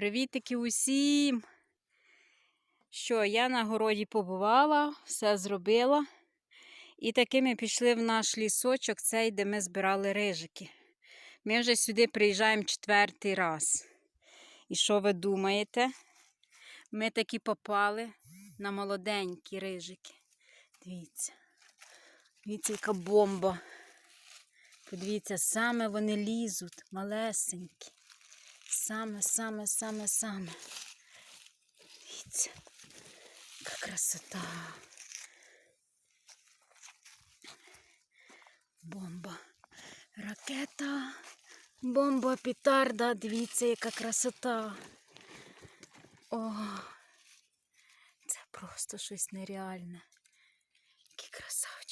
Привітики усім! Що, я на городі побувала, все зробила. І таки ми пішли в наш лісочок, цей, де ми збирали рижики. Ми вже сюди приїжджаємо четвертий раз. І що ви думаєте? Ми таки попали на молоденькі рижики. Дивіться. Дивіться, яка бомба. Подивіться, саме вони лізуть, малесенькі. Саме, саме, саме, саме. Дивіться, яка красота. Бомба. Ракета. Бомба, петарда. Дивіться, яка красота. О, це просто щось нереальне. Які красавчики.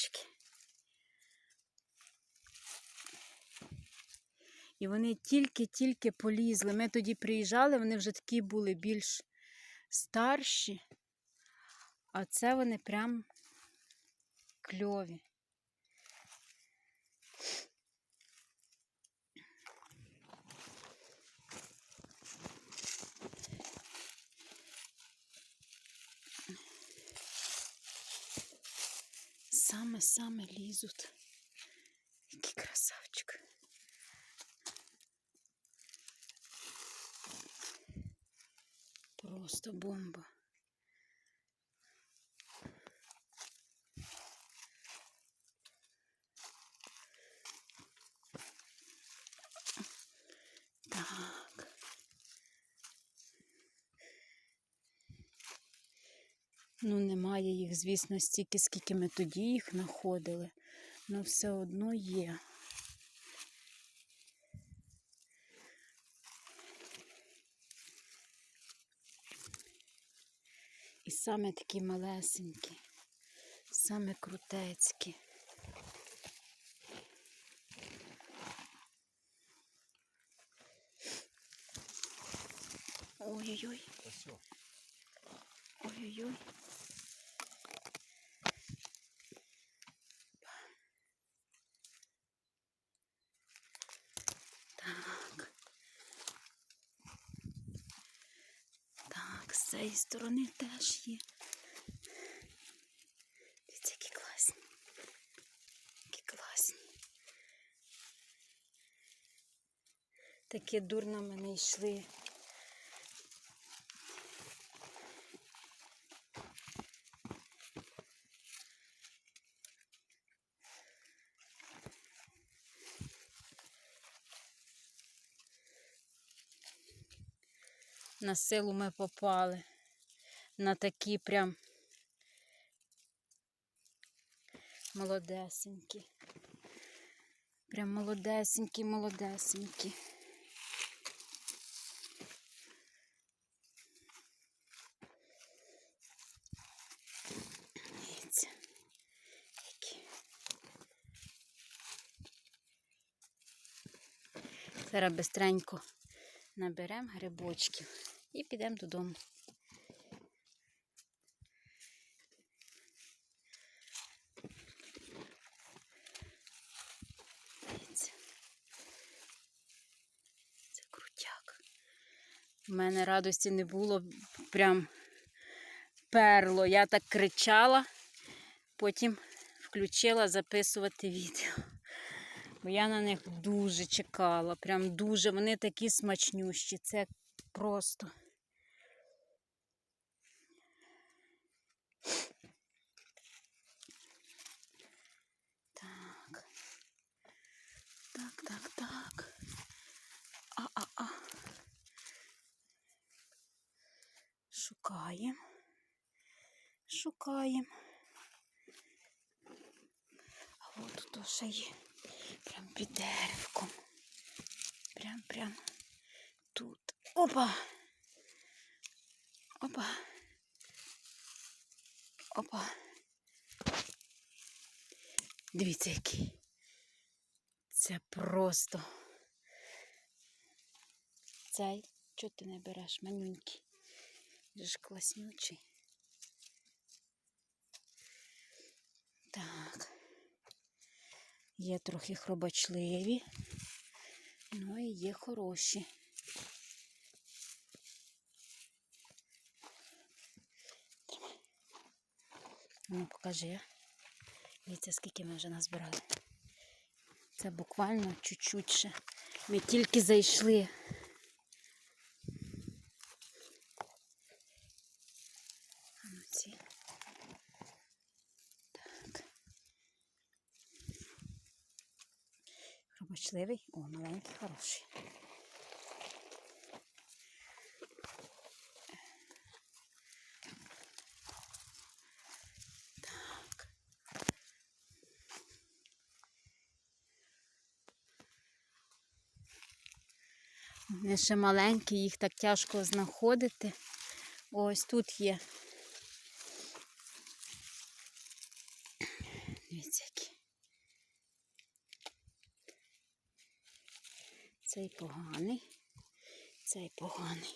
І вони тільки-тільки полізли. Ми тоді приїжджали, вони вже такі були більш старші, а це вони прям кльові. Саме-саме лізуть. Який красавчик. Просто бомба. Так. Ну, немає їх, звісно, стільки, скільки ми тоді їх знаходили. але все одно є. І саме такі малесенькі, саме крутецькі. Ой-ой-ой. Ой-ой-ой. Так. Так, з цієї сторони теж є. Дивіться, які класні. Які класні. Такі дурно ми не йшли. На силу ми попали. На такі прям молодесенькі. Прям молодесенькі, молодесенькі. Зараз бистренько наберемо грибочків і підемо додому. Дивіться. Це крутяк. У мене радості не було, прям перло. Я так кричала, потім включила записувати відео. Бо я на них дуже чекала, прям дуже. Вони такі смачнющі. Це просто. Так. Так, так, так. А-а-а. Шукаємо. Шукаємо. А от тут ще є. Прям під деревком. Прям прям тут. Опа. Опа. Опа. Дивіться, який. Це просто. Цей, чого ти не береш, манюнький? ж класнючий. Так. Є трохи хробачливі, ну і є хороші. Ну, покажи. Дивіться, скільки ми вже назбирали. Це буквально чуть-чуть ще. Ми тільки зайшли. А ну ці. Так. Робочливий. О, маленький, хороший. Вони ще маленькі, їх так тяжко знаходити. Ось тут є. Дивіться, які. Цей поганий, цей поганий.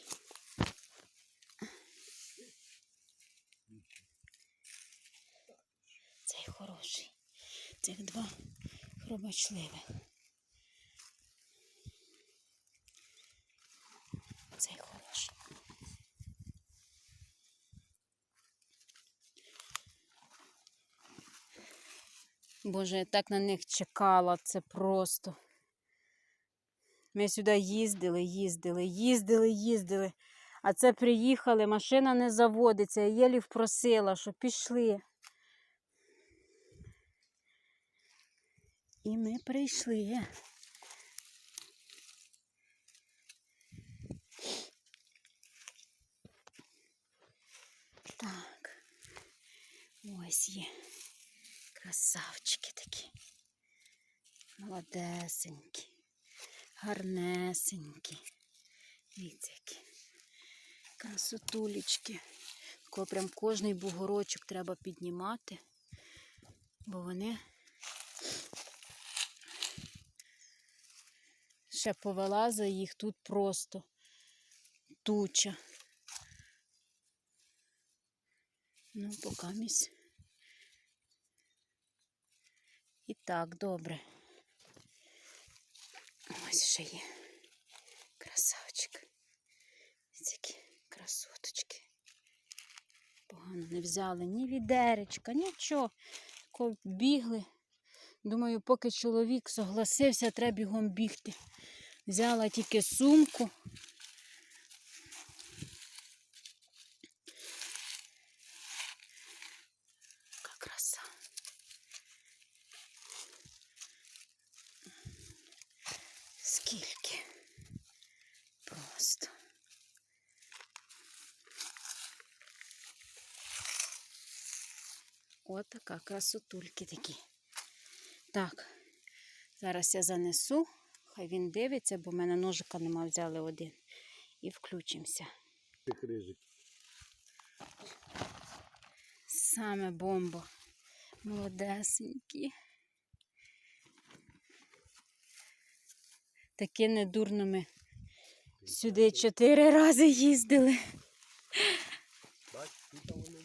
Цей хороший. Цих два хробочливих. Цей хороший. Боже, я так на них чекала, це просто. Ми сюди їздили, їздили, їздили, їздили. А це приїхали, машина не заводиться. Я єлі впросила, що пішли. І ми прийшли. Так. Ось є. Красавчики такі. Молодесенькі. Гарнесенькі. Дивіться, які. Красотулечки. Тако прям кожний бугорочок треба піднімати, бо вони ще повилаза їх тут просто туча. Ну, поки місь. І так, добре. Ось ще є. Красавчик. Ось які красоточки. Погано не взяли ні відеречка, нічого. Бігли. Думаю, поки чоловік согласився, треба бігом бігти. Взяла тільки сумку. Яка краса. Скільки? Просто. От така красотульки такі. Так, зараз я занесу, хай він дивиться, бо в мене ножика нема, взяли один. І включимося. Саме бомба. Молодесенькі. Таке недурно ми сюди чотири рази їздили. Бач, тут воно є.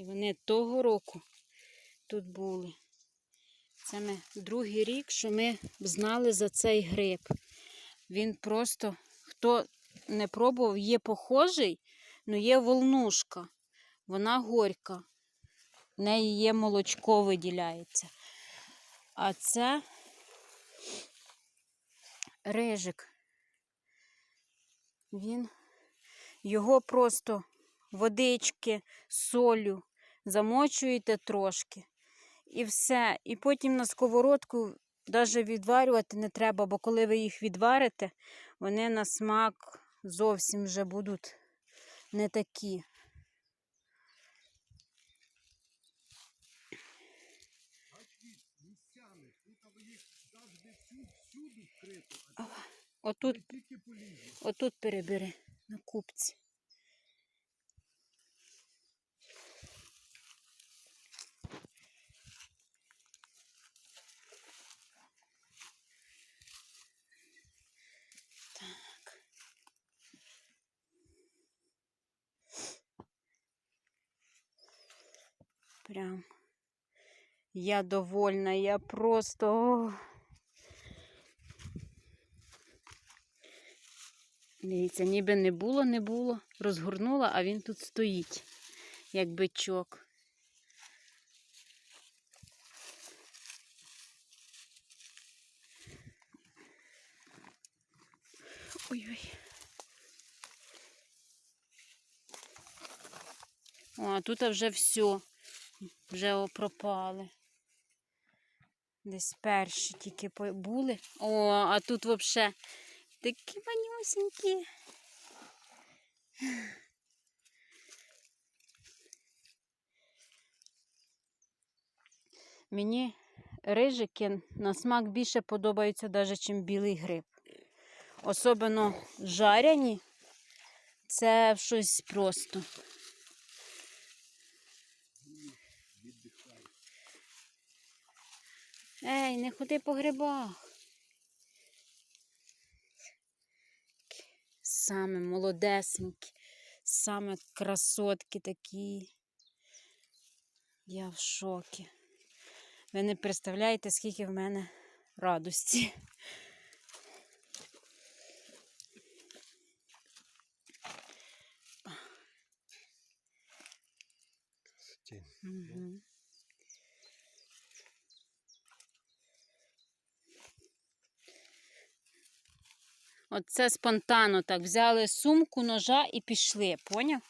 І вони того року тут були. Це ми другий рік, що ми знали за цей гриб. Він просто, хто не пробував, є похожий, але є волнушка. Вона горька. В неї є молочко виділяється. А це рижик. Він його просто водички, солью, замочуєте трошки. І все. І потім на сковородку навіть відварювати не треба, бо коли ви їх відварите, вони на смак зовсім вже будуть не такі. Отут, отут перебери на купці. Прям я довольна, я просто. Дивіться, ніби не було, не було. Розгорнула, а він тут стоїть. як бичок. Ой-ой. А тут вже все. Вже о, пропали. Десь перші тільки були. О, а тут взагалі такі манюсенькі. Мені рижики на смак більше подобаються навіть, ніж білий гриб. Особливо жаряні. Це щось просто. Ей, не ходи по грибах. Саме молодесенькі, саме красотки такі. Я в шокі. Ви не представляєте, скільки в мене радості. Угу. Оце спонтанно так. Взяли сумку, ножа і пішли, поняв?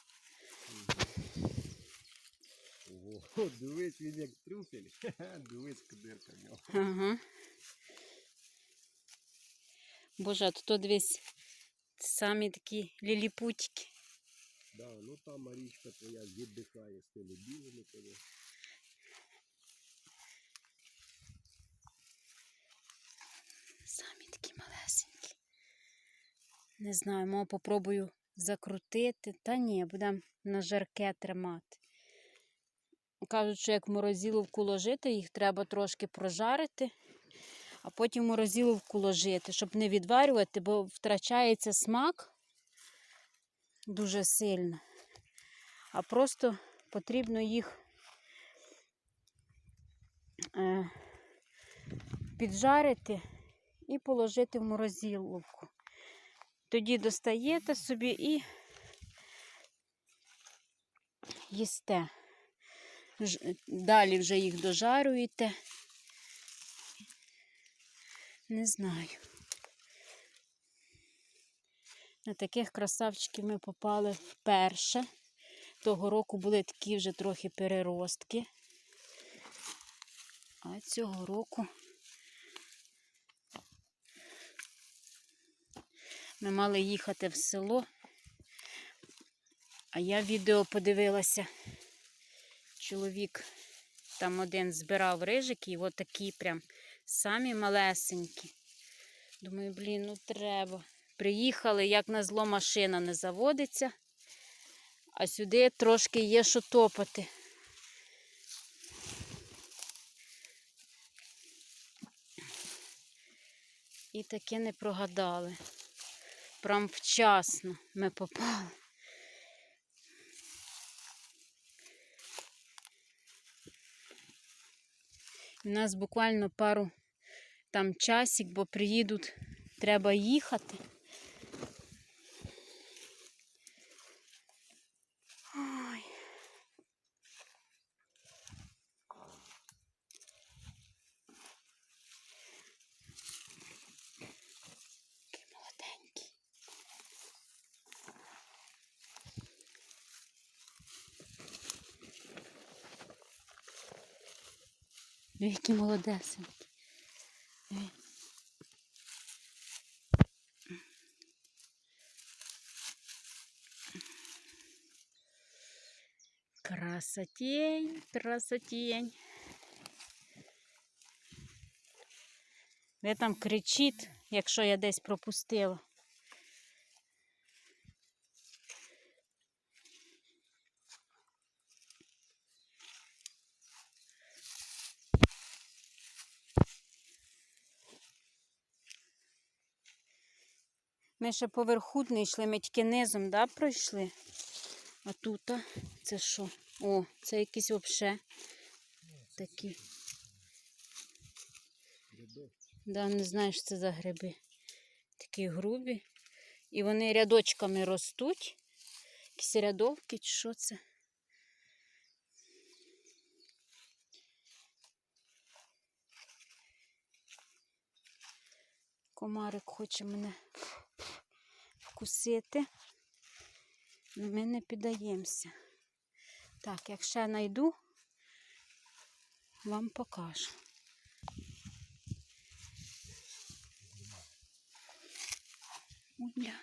Ого, дивись, він як трюфель. Дивись, кадирка в нього. Ага. Боже, а тут дивись самі такі ліліпутики. Да, ну там Марічка твоя віддихає з тими білими коли. Самі такі малесенькі. Не знаю, мов попробую закрутити. Та ні, будемо на жарке тримати. Кажуть, що як в морозиловку ложити, їх треба трошки прожарити, а потім в морозиловку ложити, щоб не відварювати, бо втрачається смак дуже сильно. А просто потрібно їх е, піджарити і положити в морозиловку. Тоді достаєте собі і їсте. Далі вже їх дожарюєте. Не знаю. На таких красавчиків ми попали вперше. Того року були такі вже трохи переростки. А цього року Ми мали їхати в село, а я відео подивилася. Чоловік там один збирав рижики, і от такі прям самі малесенькі. Думаю, блін, ну треба. Приїхали, як на зло машина не заводиться, а сюди трошки є що топати. І таке не прогадали. Прям вчасно ми попали. У нас буквально пару там часик, бо приїдуть, треба їхати. Які молодесенькі. Красотень, красотень. Ви там кричіть, якщо я десь пропустила. Вони ще поверху не йшли, ми тільки низом да, пройшли. А тут а, це що? О, це якісь взагалі такі. Да, Не знаю, що це за гриби. Такі грубі. І вони рядочками ростуть. Якісь рядовки, чи що це? Комарик хоче мене вкусити. але Ми не піддаємося. Так, як ще знайду, вам покажу. Оля,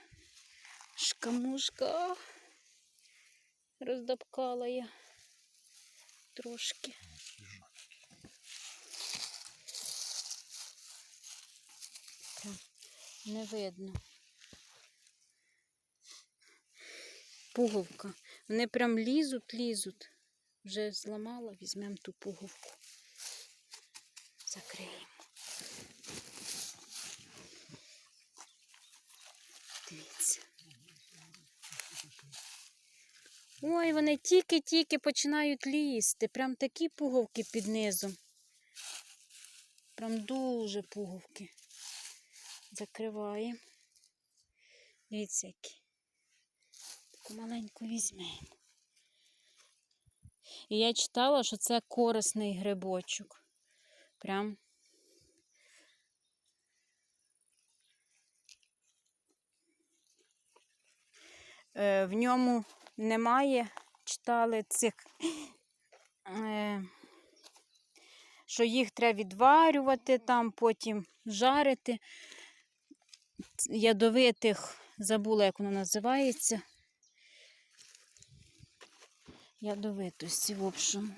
шкамушка. Роздопкала я трошки. Прям не видно. Пуговка. Вони прям лізуть, лізуть. Вже зламала, візьмемо ту пуговку. Закриємо. Дивіться. Ой, вони тільки-тільки починають лізти. Прям такі пуговки під низом. Прям дуже пуговки. Закриваємо. Дивіться, які. Таку маленьку візьмемо. І я читала, що це корисний грибочок. Прям. Е, в ньому немає, читали цих, е, що їх треба відварювати, там потім жарити. Ядовитих, забула, як воно називається. Ядовитості, в общем.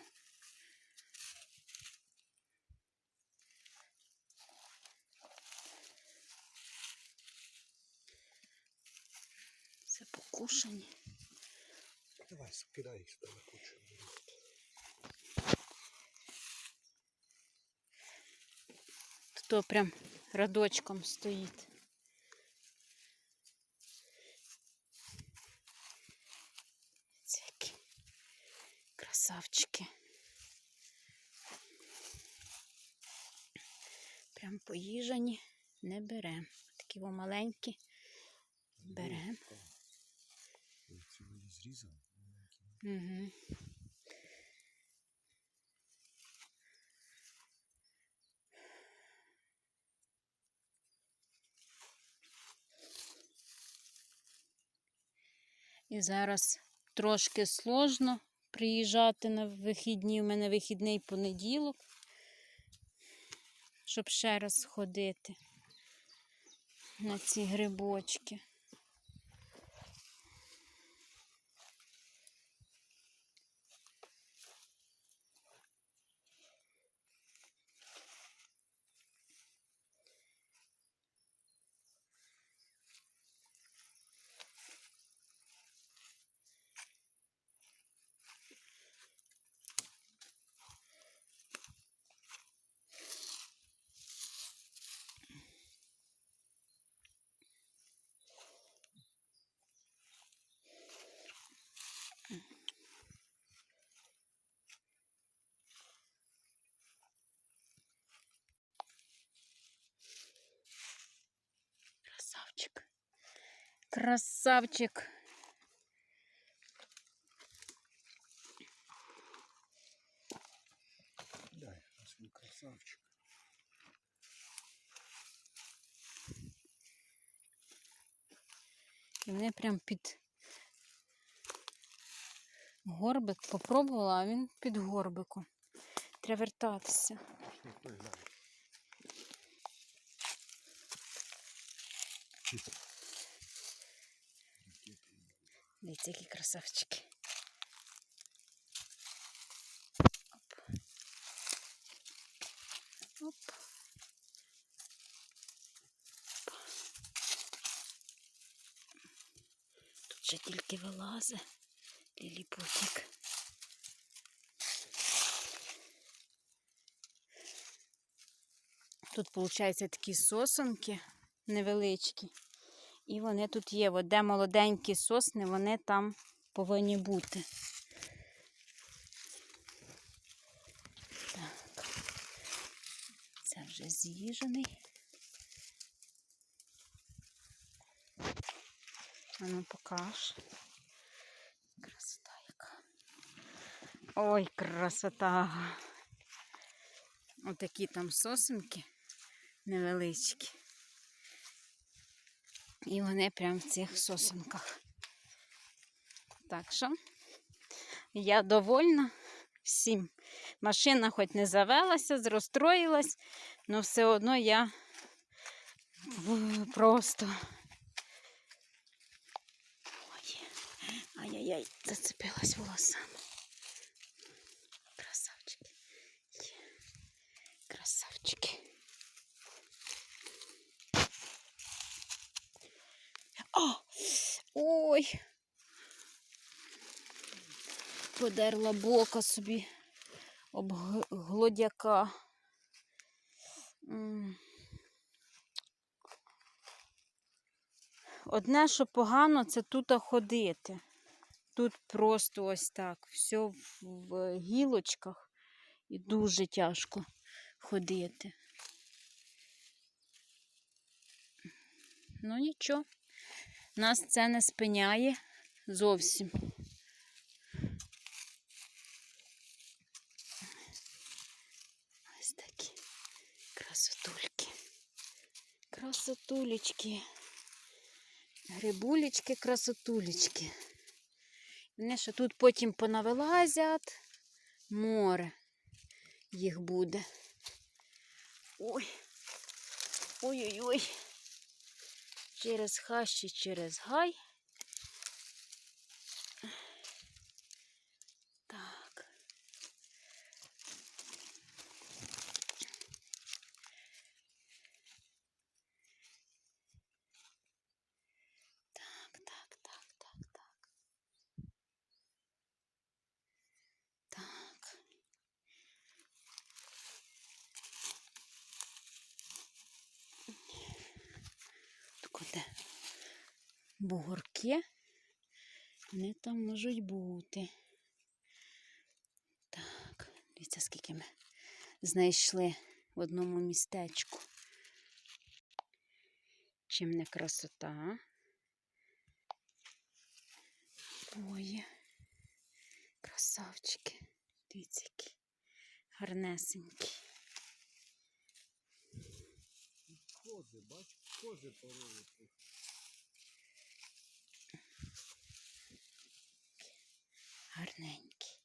Це покушані. Давай, скидай їх сюди на кучу. То прям радочком стоїть. Красавчики. Прям поїжані не беремо. Такі во маленькі беремо. Угу. І зараз трошки сложно приїжджати на вихідні. У мене вихідний понеділок, щоб ще раз ходити на ці грибочки. Красавчик. Красавчик. Ось він красавчик. І вони прям під горбик попробувала, а він під горбиком. Треба вертатися. Пішли, погнали. Дивіться, які красавчики. Оп. Оп. Тут ще тільки вилазе ліліпутик. Тут, виходить, такі сосенки невеличкі. І вони тут є. От де молоденькі сосни, вони там повинні бути. Так. Це вже з'їжений. А ну покаж. Красота яка. Ой, красота. Отакі там сосенки невеличкі. І вони прямо в цих сосенках. Так що я довольна всім. Машина хоч не завелася, розстроїлась, але все одно я просто. Ой, ай-яй-яй, зацепилась волосами. Красавчики. Красавчики. О! Ой! Подерла бока собі об глодяка. Одне, що погано, це тут ходити. Тут просто ось так. Все в гілочках і дуже тяжко ходити. Ну нічого, нас це не спиняє зовсім. Ось такі красотульки. Красотулечки. Грибулечки, красотулечки. Вони ще тут потім понавилазять. Море їх буде. Ой. Ой-ой-ой. Через хащі, через гай. Бугорки. Вони там можуть бути. Так, дивіться, скільки ми знайшли в одному містечку. Чим не красота. Ой, красавчики. Дивіться, які гарнесенькі. Кози, бач, кози пороли тут. Гарненькі.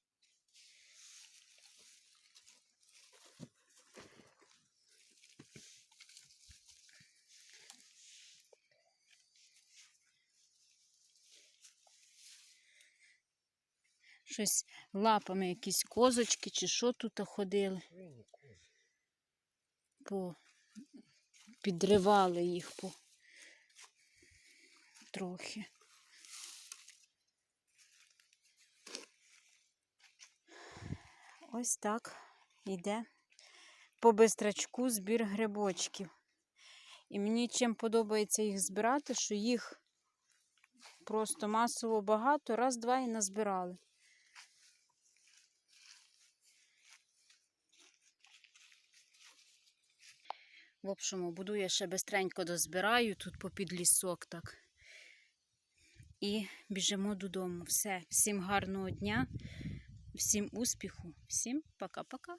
Щось лапами якісь козочки чи що тут ходили, по... підривали їх по трохи. Ось так йде по бистрачку збір грибочків. І мені чим подобається їх збирати, що їх просто масово багато, раз-два і назбирали. В общому, буду я ще бистренько дозбираю тут попід лісок так. І біжимо додому. Все, всім гарного дня, всім успіху, всім пока-пока.